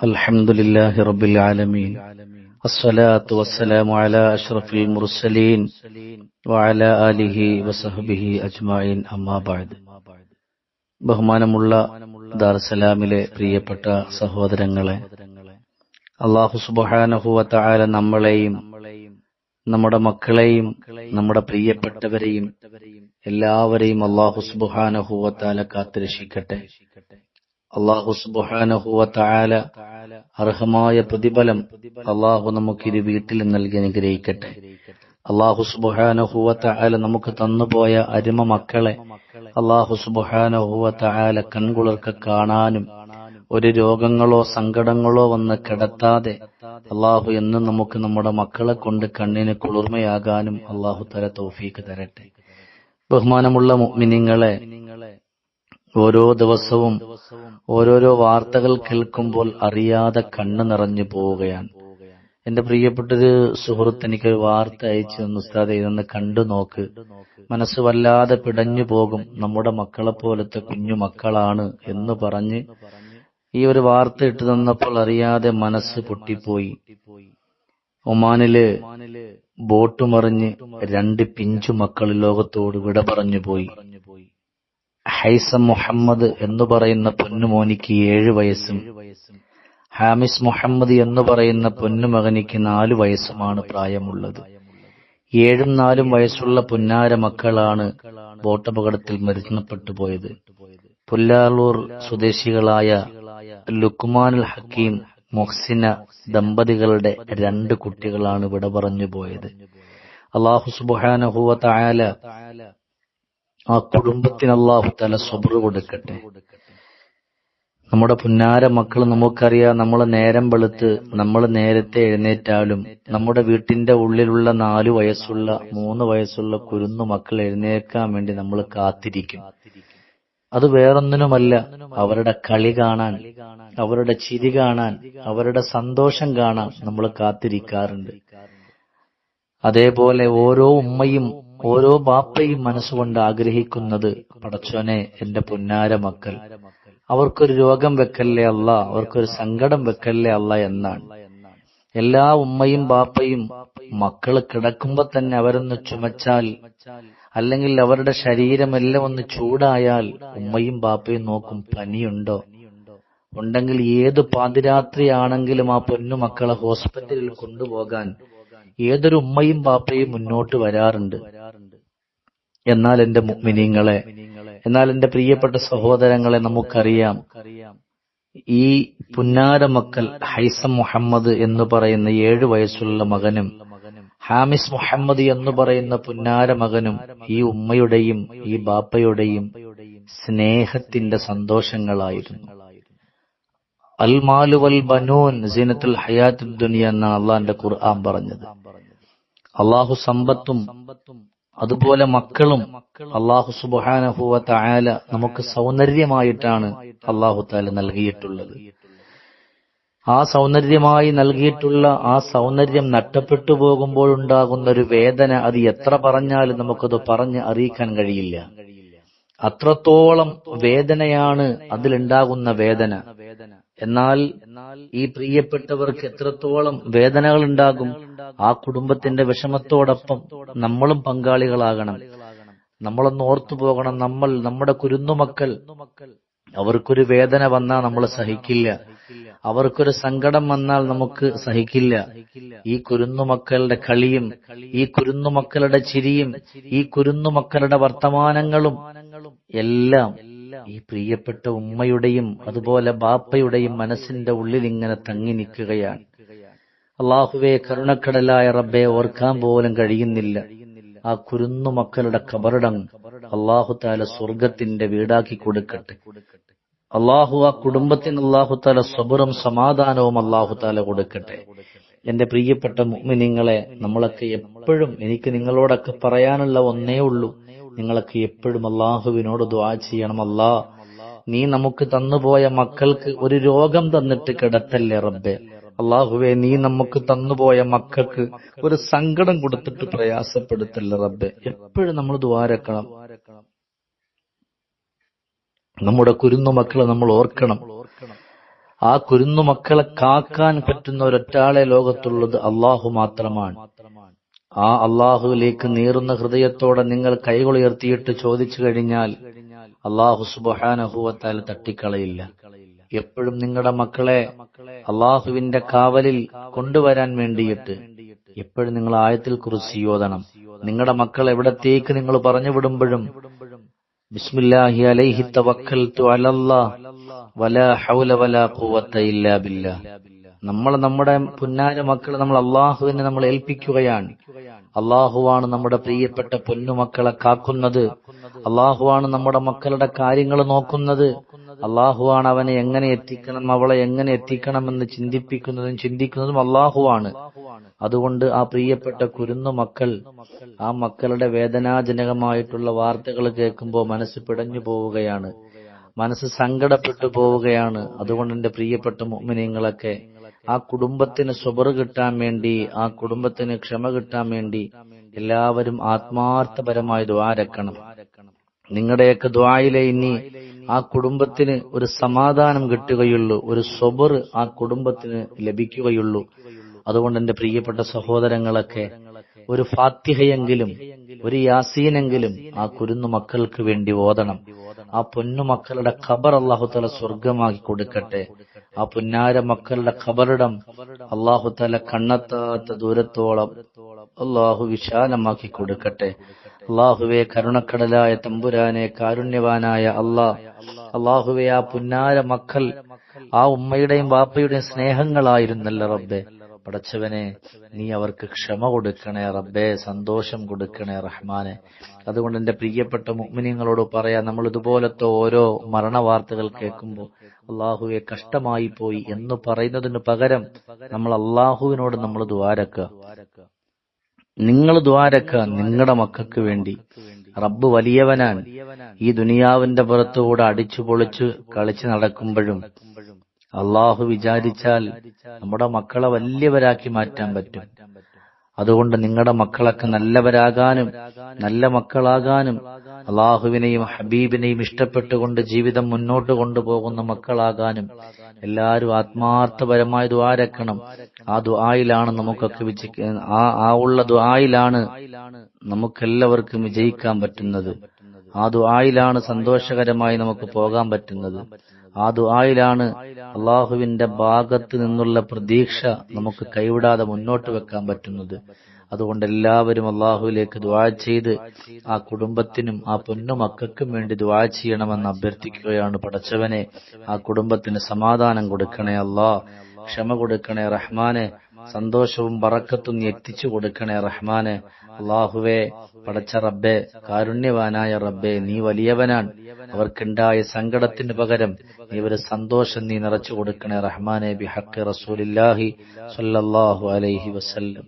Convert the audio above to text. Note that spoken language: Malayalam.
الحمد لله رب العالمين الصلاة والسلام على أشرف المرسلين وعلى آله وصحبه أجمعين أما بعد ബഹുമാനമുള്ള ദാർസലാമിലെ പ്രിയപ്പെട്ട സഹോദരങ്ങളെ അള്ളാഹു സുബാനഹുവ താല നമ്മളെയും നമ്മുടെ മക്കളെയും നമ്മുടെ പ്രിയപ്പെട്ടവരെയും എല്ലാവരെയും അള്ളാഹു സുബാനഹുവ താല കാത്തുരക്ഷിക്കട്ടെ അള്ളാഹു സുബാനഹുവ താല അർഹമായ പ്രതിഫലം അള്ളാഹു നമുക്ക് ഇത് വീട്ടിൽ നൽകി അനുഗ്രഹിക്കട്ടെ. അള്ളാഹു സുബാനഹുവ താല നമുക്ക് തന്നുപോയ അരുമ മക്കളെ അള്ളാഹു സുബാനഹുവ താല കൺകുളർക്ക് കാണാനും ഒരു രോഗങ്ങളോ സങ്കടങ്ങളോ വന്ന് കിടത്താതെ അള്ളാഹു എന്നും നമുക്ക് നമ്മുടെ മക്കളെ കൊണ്ട് കണ്ണിന് കുളിർമയാകാനും അള്ളാഹു തല തോഫീക്ക് തരട്ടെ. ബഹുമാനമുള്ള മിനിങ്ങളെ ഓരോ ദിവസവും ഓരോരോ വാർത്തകൾ കേൾക്കുമ്പോൾ അറിയാതെ കണ്ണ് നിറഞ്ഞു പോവുകയാണ്. എന്റെ പ്രിയപ്പെട്ടൊരു സുഹൃത്ത് എനിക്കൊരു വാർത്ത അയച്ചു തന്നു ഉസ്താദെ ഇതൊന്ന് കണ്ടു നോക്ക്. മനസ്സ് വല്ലാതെ പിടഞ്ഞു പോകും. നമ്മുടെ മക്കളെ പോലത്തെ കുഞ്ഞു മക്കളാണ് എന്ന് പറഞ്ഞ് ഈ ഒരു വാർത്ത ഇട്ടു തന്നപ്പോൾ അറിയാതെ മനസ്സ് പൊട്ടിപ്പോയി. ഒമാനിൽ ബോട്ട് മറിഞ്ഞ് രണ്ട് പിഞ്ചു മക്കൾ ലോകത്തോട് വിട പറഞ്ഞു പോയി. ഹൈസം മുഹമ്മദ് എന്ന് പറയുന്ന പൊന്നുമോനിക്ക് ഏഴ് വയസ്സും ഹാമിസ് മുഹമ്മദ് എന്ന് പറയുന്ന പൊന്നുമകനിക്ക് നാല് വയസ്സുമാണ് പ്രായമുള്ളത്. ഏഴും നാലും വയസ്സുള്ള പുന്നാര മക്കളാണ് ബോട്ടപകടത്തിൽ മരണപ്പെട്ടു പോയത്. പുല്ലാളൂർ സ്വദേശികളായ ലുക്മാനുൽ ഹക്കീം മൊഹ്സിന ദമ്പതികളുടെ രണ്ട് കുട്ടികളാണ് വിട പറഞ്ഞു പോയത്. അള്ളാഹു സുബാനഹുവ ആ കുടുംബത്തിന് അള്ളാഹു തല സ്വബ്രു കൊടുക്കട്ടെ. നമ്മുടെ പുന്നാര മക്കൾ നമുക്കറിയാം നമ്മൾ നേരം വെളുത്ത് നമ്മൾ നേരത്തെ എഴുന്നേറ്റാലും നമ്മുടെ വീട്ടിന്റെ ഉള്ളിലുള്ള നാലു വയസ്സുള്ള മൂന്ന് വയസ്സുള്ള കുരുന്നു മക്കൾ എഴുന്നേൽക്കാൻ വേണ്ടി നമ്മൾ കാത്തിരിക്കും. അത് വേറൊന്നിനുമല്ല അവരുടെ കളി കാണാൻ അവരുടെ ചിരി കാണാൻ അവരുടെ സന്തോഷം കാണാൻ നമ്മൾ കാത്തിരിക്കാറുണ്ട്. അതേപോലെ ഓരോ ഉമ്മയും ഓരോ ബാപ്പയും മനസ്സുകൊണ്ട് ആഗ്രഹിക്കുന്നത് പടച്ചോനെ എന്റെ പുന്നാര മക്കൾ അവർക്കൊരു രോഗം വെക്കല്ലേ അല്ല അവർക്കൊരു സങ്കടം വെക്കല്ലേ അല്ല എന്നാണ്. എല്ലാ ഉമ്മയും ബാപ്പയും മക്കൾ കിടക്കുമ്പോ തന്നെ അവരൊന്ന് ചുമച്ചാൽ അല്ലെങ്കിൽ അവരുടെ ശരീരമെല്ലാം ഒന്ന് ചൂടായാൽ ഉമ്മയും ബാപ്പയും നോക്കും പനിയുണ്ടോ? ഉണ്ടെങ്കിൽ ഏത് പാതിരാത്രിയാണെങ്കിലും ആ പൊന്നു മക്കളെ ഹോസ്പിറ്റലിൽ കൊണ്ടുപോകാൻ ഏതൊരു ഉമ്മയും ബാപ്പയും മുന്നോട്ട് വരാറുണ്ട്. എന്നാൽ എന്റെ മിനിങ്ങളെ എന്നാൽ എന്റെ പ്രിയപ്പെട്ട സഹോദരങ്ങളെ നമുക്കറിയാം. ഈ പുന്നാര ഹൈസം മുഹമ്മദ് എന്ന് പറയുന്ന ഏഴു വയസ്സുള്ള മകനും ഹാമിസ് മുഹമ്മദ് എന്ന് പറയുന്ന പുന്നാര മകനും ഈ ഉമ്മയുടെയും ഈ ബാപ്പയുടെയും സ്നേഹത്തിന്റെ സന്തോഷങ്ങളായിരുന്നു. അൽമാലു വൽ ബനൂൻ സീനത്തുൽ ഹയാത്തുൽ ദുനിയ എന്നാണ് അള്ളാന്റെ ഖുർആൻ പറഞ്ഞത്. അള്ളാഹു സമ്പത്തും അതുപോലെ മക്കളും അള്ളാഹു സുബാനഹുവ തായാല നമുക്ക് സൗന്ദര്യമായിട്ടാണ് അള്ളാഹു താല നൽകിയിട്ടുള്ളത്. ആ സൗന്ദര്യമായി നൽകിയിട്ടുള്ള ആ സൗന്ദര്യം നഷ്ടപ്പെട്ടു പോകുമ്പോൾ ഉണ്ടാകുന്ന ഒരു വേദന അത് എത്ര പറഞ്ഞാലും നമുക്കത് പറഞ്ഞ് അറിയിക്കാൻ കഴിയില്ല. അത്രത്തോളം വേദനയാണ് അതിലുണ്ടാകുന്ന വേദന. എന്നാൽ ഈ പ്രിയപ്പെട്ടവർക്ക് എത്രത്തോളം വേദനകൾ ഉണ്ടാകും ആ കുടുംബത്തിന്റെ വിഷമത്തോടൊപ്പം നമ്മളും പങ്കാളികളാകണം. നമ്മളൊന്ന് ഓർത്തു പോകണം നമ്മൾ നമ്മുടെ കുരുന്നുമക്കൾ. അവർക്കൊരു വേദന വന്നാൽ നമ്മൾ സഹിക്കില്ല. അവർക്കൊരു സങ്കടം വന്നാൽ നമുക്ക് സഹിക്കില്ല. ഈ കുരുന്നുമക്കളുടെ കളിയും ഈ കുരുന്നുമക്കളുടെ ചിരിയും ഈ കുരുന്നുമക്കളുടെ വർത്തമാനങ്ങളും എല്ലാം ഈ പ്രിയപ്പെട്ട ഉമ്മയുടെയും അതുപോലെ ബാപ്പയുടെയും മനസ്സിന്റെ ഉള്ളിൽ ഇങ്ങനെ തങ്ങി നിൽക്കുകയാണ്. അള്ളാഹുവെ കരുണക്കടലായ റബ്ബെ ഓർക്കാൻ പോലും കഴിയുന്നില്ല. ആ കുരുന്നു മക്കളുടെ കബറിടം അള്ളാഹു താല സ്വർഗത്തിന്റെ വീടാക്കി കൊടുക്കട്ടെ. അള്ളാഹു ആ കുടുംബത്തിന് അള്ളാഹു താല സ്വബറും സമാധാനവും അള്ളാഹു താല കൊടുക്കട്ടെ. എന്റെ പ്രിയപ്പെട്ട മുഅ്മിനീങ്ങളെ നമ്മളൊക്കെ എപ്പോഴും എനിക്ക് നിങ്ങളോടൊക്കെ പറയാനുള്ള ഒന്നേ ഉള്ളൂ. നിങ്ങളൊക്കെ എപ്പോഴും അള്ളാഹുവിനോട് ദ്വാ ചെയ്യണം നീ നമുക്ക് തന്നുപോയ മക്കൾക്ക് ഒരു രോഗം തന്നിട്ട് കിടത്തല്ലേ റബ്ബെ. അള്ളാഹുവെ നീ നമുക്ക് തന്നുപോയ മക്കൾക്ക് ഒരു സങ്കടം കൊടുത്തിട്ട് പ്രയാസപ്പെടുത്തല്ലേ റബ്ബെ. എപ്പോഴും നമ്മൾ ദ്വാരക്കണം നമ്മുടെ കുരുന്നു മക്കളെ നമ്മൾ ഓർക്കണം. ആ കുരുന്നു മക്കളെ കാക്കാൻ പറ്റുന്ന ഒരൊറ്റാളെ ലോകത്തുള്ളത് അള്ളാഹു മാത്രമാണ്. ആ അള്ളാഹുവിലേക്ക് നീറുന്ന ഹൃദയത്തോടെ നിങ്ങൾ കൈകളുയർത്തിയിട്ട് ചോദിച്ചു കഴിഞ്ഞാൽ അള്ളാഹു സുബഹാനഹുവത്താൽ തട്ടിക്കളയില്ല. എപ്പോഴും നിങ്ങളുടെ മക്കളെ അള്ളാഹുവിന്റെ കാവലിൽ കൊണ്ടുവരാൻ വേണ്ടിയിട്ട് എപ്പോഴും നിങ്ങൾ ആയത്തിൽ കുറിച്ച് യോധനം നിങ്ങളുടെ മക്കൾ എവിടത്തേക്ക് നിങ്ങൾ പറഞ്ഞു വിടുമ്പോഴും ബിസ്മില്ലാഹി അലൈഹി തവക്കൽതു അലല്ലാഹ് വലാ ഹൗല വലാ ഖുവത്ത ഇല്ലാ ബില്ലാ നമ്മൾ നമ്മുടെ പുന്നാര മക്കളെ നമ്മൾ അള്ളാഹുവിനെ നമ്മൾ ഏൽപ്പിക്കുകയാണ്. അള്ളാഹുവാണ് നമ്മുടെ പ്രിയപ്പെട്ട പൊന്നുമക്കളെ കാക്കുന്നത്. അള്ളാഹുവാണ് നമ്മുടെ മക്കളുടെ കാര്യങ്ങൾ നോക്കുന്നത്. അള്ളാഹുവാണ് അവനെ എങ്ങനെ എത്തിക്കണം അവളെ എങ്ങനെ എത്തിക്കണമെന്ന് ചിന്തിപ്പിക്കുന്നതും ചിന്തിക്കുന്നതും അള്ളാഹുവാണ്. അതുകൊണ്ട് ആ പ്രിയപ്പെട്ട കുരുന്നു മക്കൾ ആ മക്കളുടെ വേദനാജനകമായിട്ടുള്ള വാർത്തകൾ കേൾക്കുമ്പോൾ മനസ്സ് പിടഞ്ഞു പോവുകയാണ്. മനസ്സ് സങ്കടപ്പെട്ടു പോവുകയാണ്. അതുകൊണ്ട് എന്റെ പ്രിയപ്പെട്ട മുഅ്മിനീങ്ങളൊക്കെ ആ കുടുംബത്തിന് സ്വബർ കിട്ടാൻ വേണ്ടി ആ കുടുംബത്തിന് ക്ഷമ കിട്ടാൻ വേണ്ടി എല്ലാവരും ആത്മാർത്ഥപരമായി ദ്വാരക്കണം നിങ്ങളുടെയൊക്കെ ദ്വായിലെ ഇനി ആ കുടുംബത്തിന് ഒരു സമാധാനം കിട്ടുകയുള്ളൂ ഒരു സ്വബർ ആ കുടുംബത്തിന് ലഭിക്കുകയുള്ളൂ. അതുകൊണ്ട് എന്റെ പ്രിയപ്പെട്ട സഹോദരങ്ങളൊക്കെ ഒരു ഫാത്തിഹയെങ്കിലും ഒരു യാസീനെങ്കിലും ആ കുരുന്നു മക്കൾക്ക് വേണ്ടി ഓതണം. ആ പൊന്നു മക്കളുടെ ഖബർ അള്ളാഹുത്തല സ്വർഗമാക്കി കൊടുക്കട്ടെ. ആ പുന്നാര മക്കളുടെ ഖബറിടം തല കണ്ണെത്താത്ത ദൂരത്തോളം അള്ളാഹു വിശാലമാക്കി കൊടുക്കട്ടെ. അള്ളാഹുവെ കരുണക്കടലായ തമ്പുരാനെ കാരുണ്യവാനായ അള്ളാഹ് അള്ളാഹുവെ ആ പുന്നാര മക്കൾ ആ ഉമ്മയുടെയും ബാപ്പയുടെയും സ്നേഹങ്ങളായിരുന്നല്ല റബ്ബെ. പടച്ചവനെ നീ അവർക്ക് ക്ഷമ കൊടുക്കണേ റബ്ബേ സന്തോഷം കൊടുക്കണേ റഹ്മാനെ. അതുകൊണ്ട് എന്റെ പ്രിയപ്പെട്ട മുഗ്മിനിങ്ങളോട് പറയാ നമ്മൾ ഇതുപോലത്തെ ഓരോ മരണ വാർത്തകൾ കേൾക്കുമ്പോൾ അള്ളാഹുവെ കഷ്ടമായി പോയി എന്ന് പറയുന്നതിന് പകരം നമ്മൾ അള്ളാഹുവിനോട് നമ്മൾ ദ്വാരക്കുക നിങ്ങൾ ദ്വാരക്ക നിങ്ങളുടെ മക്കൾക്ക് വേണ്ടി. റബ്ബ് വലിയവനാണ്. ഈ ദുനിയാവിന്റെ പുറത്തുകൂടെ അടിച്ചു പൊളിച്ച് കളിച്ചു നടക്കുമ്പോഴും അള്ളാഹു വിചാരിച്ചാൽ നമ്മുടെ മക്കളെ വലിയവരാക്കി മാറ്റാൻ പറ്റും. അതുകൊണ്ട് നിങ്ങളുടെ മക്കളൊക്കെ നല്ലവരാകാനും നല്ല മക്കളാകാനും അള്ളാഹുവിനെയും ഹബീബിനെയും ഇഷ്ടപ്പെട്ടുകൊണ്ട് ജീവിതം മുന്നോട്ട് കൊണ്ടുപോകുന്ന മക്കളാകാനും എല്ലാവരും ആത്മാർത്ഥപരമായ ദ്വാരക്കണം ആ ദ്വായിലാണ് നമുക്കൊക്കെ വിജയിക്ക ആ ആ ഉള്ള ദ്വായിലാണ് നമുക്കെല്ലാവർക്കും വിജയിക്കാൻ പറ്റുന്നത്. ആ ദ്വായിലാണ് സന്തോഷകരമായി നമുക്ക് പോകാൻ പറ്റുന്നത്. ആ ദുആയിലാണ് അള്ളാഹുവിന്റെ ഭാഗത്ത് നിന്നുള്ള പ്രതീക്ഷ നമുക്ക് കൈവിടാതെ മുന്നോട്ട് വെക്കാൻ പറ്റുന്നത്. അതുകൊണ്ട് എല്ലാവരും അള്ളാഹുവിലേക്ക് ദുആ ചെയ്ത് ആ കുടുംബത്തിനും ആ പൊന്നു മക്കൾക്കും വേണ്ടി ദുആ ചെയ്യണമെന്ന് അഭ്യർത്ഥിക്കുകയാണ് പടച്ചവനെ ആ കുടുംബത്തിന് സമാധാനം കൊടുക്കണേ അല്ലാ ക്ഷമ കൊടുക്കണേ റഹ്മാനെ. സന്തോഷവും ബറക്കത്തും നീ എത്തിച്ചു കൊടുക്കണേ റഹ്മാനെ. അള്ളാഹുവേ പടച്ച റബ്ബെ കാരുണ്യവാനായ റബ്ബെ നീ വലിയവനാണ്. അവർക്കുണ്ടായ സങ്കടത്തിന് പകരം നീ ഒരു സന്തോഷം നീ നിറച്ചു കൊടുക്കണേ റഹ്മാനെ. ബിഹക്ക് റസൂലില്ലാഹി സല്ലല്ലാഹു അലൈഹി വസല്ലം.